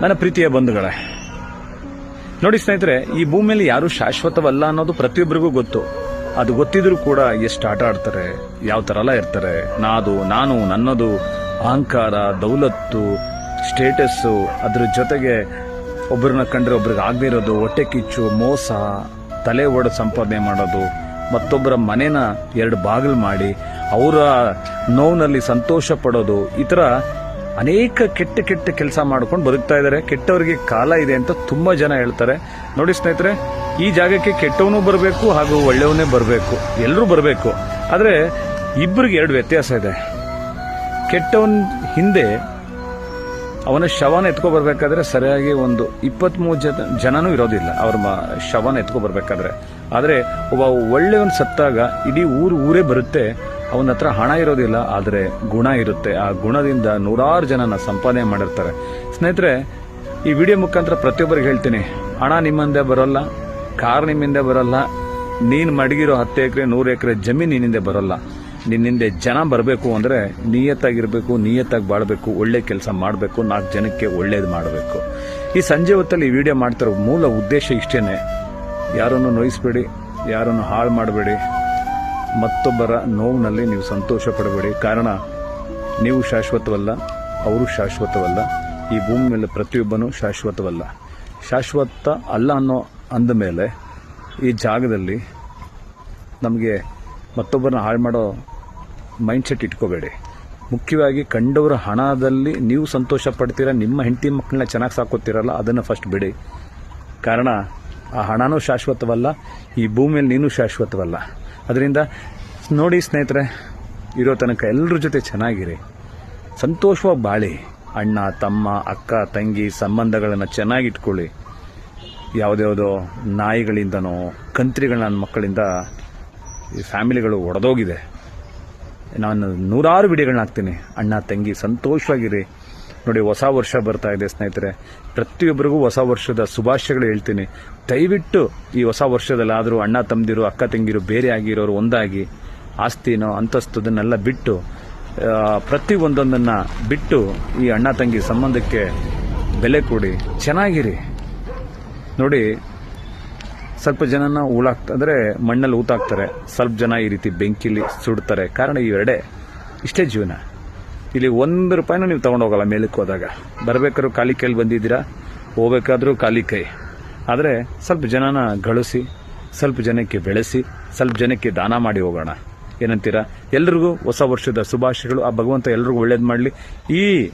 ನನ್ನ ಪ್ರೀತಿಯ ಬಂಧುಗಳೇ, ನೋಡಿ ಸ್ನೇಹಿತರೆ, ಈ ಭೂಮಿಯಲ್ಲಿ ಯಾರು ಶಾಶ್ವತವಲ್ಲ ಅನ್ನೋದು ಪ್ರತಿಯೊಬ್ಬರಿಗೂ ಗೊತ್ತು. ಅದು ಗೊತ್ತಿದ್ರೂ ಕೂಡ ಎಷ್ಟು ಆಟ ಆಡ್ತಾರೆ, ಯಾವ ಥರ ಎಲ್ಲ ಇರ್ತಾರೆ, ನಾದು, ನಾನು, ನನ್ನದು, ಅಹಂಕಾರ, ದೌಲತ್ತು, ಸ್ಟೇಟಸ್ಸು, ಅದ್ರ ಜೊತೆಗೆ ಒಬ್ಬರನ್ನ ಕಂಡ್ರೆ ಒಬ್ರಿಗೆ ಆಗದೇ ಇರೋದು, ಹೊಟ್ಟೆ ಕಿಚ್ಚು, ಮೋಸ, ತಲೆ ಓಡ ಸಂಪಾದನೆ ಮಾಡೋದು, ಮತ್ತೊಬ್ಬರ ಮನೇನ ಎರಡು ಬಾಗಿಲು ಮಾಡಿ, ಅವರ ನೋವಿನಲ್ಲಿ ಸಂತೋಷ ಪಡೋದು, ಈ ಥರ ಅನೇಕ ಕೆಟ್ಟ ಕೆಟ್ಟ ಕೆಲಸ ಮಾಡ್ಕೊಂಡು ಬದುಕ್ತಾ ಇದ್ದಾರೆ. ಕೆಟ್ಟವರಿಗೆ ಕಾಲ ಇದೆ ಅಂತ ತುಂಬಾ ಜನ ಹೇಳ್ತಾರೆ. ನೋಡಿ ಸ್ನೇಹಿತರೆ, ಈ ಜಾಗಕ್ಕೆ ಕೆಟ್ಟವನು ಬರಬೇಕು ಹಾಗೂ ಒಳ್ಳೆಯವನೇ ಬರಬೇಕು. ಎಲ್ಲರೂ ಬರಬೇಕು. ಆದರೆ ಇಬ್ಬರಿಗೆ ಎರಡು ವ್ಯತ್ಯಾಸ ಇದೆ. ಕೆಟ್ಟವನ ಹಿಂದೆ ಅವನ ಶವನ ಎತ್ಕೊ ಬರಬೇಕಾದ್ರೆ ಸರಿಯಾಗಿ ಒಂದು ಇಪ್ಪತ್ಮೂರು ಜನ, ಜನನೂ ಇರೋದಿಲ್ಲ ಅವ್ರ ಶವನ ಎತ್ಕೊ ಬರಬೇಕಾದ್ರೆ. ಆದರೆ ಒಬ್ಬ ಒಳ್ಳೆಯವನ್ ಸತ್ತಾಗ ಇಡೀ ಊರು ಊರೇ ಬರುತ್ತೆ. ಅವನ ಹತ್ರ ಹಣ ಇರೋದಿಲ್ಲ, ಆದರೆ ಗುಣ ಇರುತ್ತೆ. ಆ ಗುಣದಿಂದ ನೂರಾರು ಜನನ ಸಂಪಾದನೆ ಮಾಡಿರ್ತಾರೆ. ಸ್ನೇಹಿತರೆ, ಈ ವಿಡಿಯೋ ಮುಖಾಂತರ ಪ್ರತಿಯೊಬ್ಬರಿಗೆ ಹೇಳ್ತೀನಿ. ಹಣ ನಿಮ್ಮಿಂದೆ ಬರೋಲ್ಲ, ಕಾರ್ ನಿಮ್ಮಿಂದ ಬರೋಲ್ಲ, ನೀನು ಮಡಗಿರೋ ಹತ್ತು ಎಕರೆ, ನೂರು ಎಕರೆ ಜಮೀನು ನಿನ್ನಿಂದ ಬರೋಲ್ಲ. ನಿನ್ನಿಂದೆ ಜನ ಬರಬೇಕು ಅಂದ್ರೆ ನಿಯತ್ತಾಗಿರ್ಬೇಕು, ನಿಯತ್ತಾಗಿ ಬಾಳಬೇಕು, ಒಳ್ಳೆ ಕೆಲಸ ಮಾಡಬೇಕು, ನಾಲ್ಕು ಜನಕ್ಕೆ ಒಳ್ಳೇದು ಮಾಡಬೇಕು. ಈ ಸಂಜೆ ಹೊತ್ತಲ್ಲಿ ಈ ವಿಡಿಯೋ ಮಾಡ್ತಿರೋ ಮೂಲ ಉದ್ದೇಶ ಇಷ್ಟೇನೆ. ಯಾರನ್ನು ನೋಯಿಸ್ಬೇಡಿ, ಯಾರನ್ನು ಹಾಳು ಮಾಡಬೇಡಿ ಮತ್ತೊಬ್ಬರ ನೋವಿನಲ್ಲಿ ನೀವು ಸಂತೋಷ ಪಡಬೇಡಿ. ಕಾರಣ, ನೀವು ಶಾಶ್ವತವಲ್ಲ, ಅವರು ಶಾಶ್ವತವಲ್ಲ. ಈ ಭೂಮಿ ಮೇಲೆ ಪ್ರತಿಯೊಬ್ಬನೂ ಶಾಶ್ವತವಲ್ಲ. ಶಾಶ್ವತ ಅಲ್ಲ ಅನ್ನೋ ಅಂದ ಮೇಲೆ ಈ ಜಾಗದಲ್ಲಿ ನಮಗೆ ಮತ್ತೊಬ್ಬರನ್ನ ಹಾಳು ಮಾಡೋ ಮೈಂಡ್ಸೆಟ್ ಇಟ್ಕೋಬೇಡಿ. ಮುಖ್ಯವಾಗಿ ಕಂಡವರ ಹಣದಲ್ಲಿ ನೀವು ಸಂತೋಷ ಪಡ್ತೀರ, ನಿಮ್ಮ ಹೆಂಡತಿ ಮಕ್ಕಳನ್ನ ಚೆನ್ನಾಗಿ ಸಾಕೋತೀರಲ್ಲ ಅದನ್ನು ಫಸ್ಟ್ ಬಿಡಿ. ಕಾರಣ, ಆ ಹಣನೂ ಶಾಶ್ವತವಲ್ಲ, ಈ ಭೂಮಿಯಲ್ಲಿ ನೀನು ಶಾಶ್ವತವಲ್ಲ. ಅದರಿಂದ ನೋಡಿ ಸ್ನೇಹಿತರೆ, ಇರೋ ತನಕ ಎಲ್ಲರ ಜೊತೆ ಚೆನ್ನಾಗಿರಿ. ಸಂತೋಷವಾಗಿ ಬಾಳಿ. ಅಣ್ಣ, ತಮ್ಮ, ಅಕ್ಕ, ತಂಗಿ ಸಂಬಂಧಗಳನ್ನು ಚೆನ್ನಾಗಿಟ್ಕೊಳ್ಳಿ. ಯಾವುದ್ಯಾವುದೋ ನಾಯಿಗಳಿಂದನೋ, ಕಂತ್ರಿಗಳ ನನ್ನ ಮಕ್ಕಳಿಂದ ಈ ಫ್ಯಾಮಿಲಿಗಳು ಒಡೆದೋಗಿದೆ. ನಾನು ನೂರಾರು ವಿಡಿಯೋಗಳನ್ನ ಹಾಕ್ತೀನಿ. ಅಣ್ಣ, ತಂಗಿ, ಸಂತೋಷವಾಗಿರಿ. ನೋಡಿ, ಹೊಸ ವರ್ಷ ಬರ್ತಾ ಇದೆ ಸ್ನೇಹಿತರೆ. ಪ್ರತಿಯೊಬ್ಬರಿಗೂ ಹೊಸ ವರ್ಷದ ಶುಭಾಶಯಗಳು ಹೇಳ್ತೀನಿ. ದಯವಿಟ್ಟು ಈ ಹೊಸ ವರ್ಷದಲ್ಲಾದರೂ ಅಣ್ಣ, ತಮ್ಮದಿರು, ಅಕ್ಕ, ತಂಗಿರು, ಬೇರೆ ಆಗಿರೋರು ಒಂದಾಗಿ, ಆಸ್ತಿನೋ, ಅಂತಸ್ತದನ್ನೆಲ್ಲ ಬಿಟ್ಟು ಪ್ರತಿ ಒಂದೊಂದನ್ನು ಬಿಟ್ಟು ಈ ಅಣ್ಣ, ತಂಗಿ ಸಂಬಂಧಕ್ಕೆ ಬೆಲೆ ಕೊಡಿ. ಚೆನ್ನಾಗಿರಿ. ನೋಡಿ, ಸ್ವಲ್ಪ ಜನನ ಉಳಾಕ್ತ ಅಂದರೆ ಮಣ್ಣಲ್ಲಿ ಊತಾಕ್ತಾರೆ ಸ್ವಲ್ಪ ಜನ ಈ ರೀತಿ ಬೆಂಕಿಲಿ ಸುಡ್ತಾರೆ. ಕಾರಣ ಇವೆರಡೇ ಇಷ್ಟೇ ಜೀವನ. ಇಲ್ಲಿ ಒಂದು ರೂಪಾಯಿನೂ ನೀವು ತಗೊಂಡೋಗಲ್ಲ ಮೇಲಕ್ಕೆ ಹೋದಾಗ. ಬರಬೇಕಾದ್ರೂ ಖಾಲಿ ಕೈಲಿ ಬಂದಿದ್ದೀರಾ? ಹೋಗ್ಬೇಕಾದ್ರೂ ಖಾಲಿ ಕೈ. ಆದರೆ ಸ್ವಲ್ಪ ಜನನ ಗಳಿಸಿ, ಸ್ವಲ್ಪ ಜನಕ್ಕೆ ಬೆಳೆಸಿ, ಸ್ವಲ್ಪ ಜನಕ್ಕೆ ದಾನ ಮಾಡಿ ಹೋಗೋಣ. ಏನಂತೀರಾ? ಎಲ್ರಿಗೂ ಹೊಸ ವರ್ಷದ ಶುಭಾಶಯಗಳು. ಆ ಭಗವಂತ ಎಲ್ರಿಗೂ ಒಳ್ಳೇದು ಮಾಡಲಿ. ಈ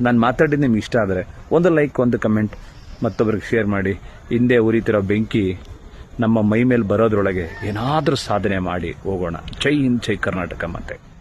ನಾನು ಮಾತಾಡಿದ್ದು ನಿಮ್ಗೆ ಇಷ್ಟ ಆದರೆ ಒಂದು ಲೈಕ್, ಒಂದು ಕಮೆಂಟ್ ಮತ್ತೊಬ್ಬರಿಗೆ ಶೇರ್ ಮಾಡಿ. ಹಿಂದೆ ಉರಿತಿರೋ ಬೆಂಕಿ ನಮ್ಮ ಮೈ ಮೇಲೆ ಬರೋದ್ರೊಳಗೆ ಏನಾದರೂ ಸಾಧನೆ ಮಾಡಿ ಹೋಗೋಣ. ಜೈ ಹಿಂದ್, ಜೈ ಕರ್ನಾಟಕ ಮತ್ತೆ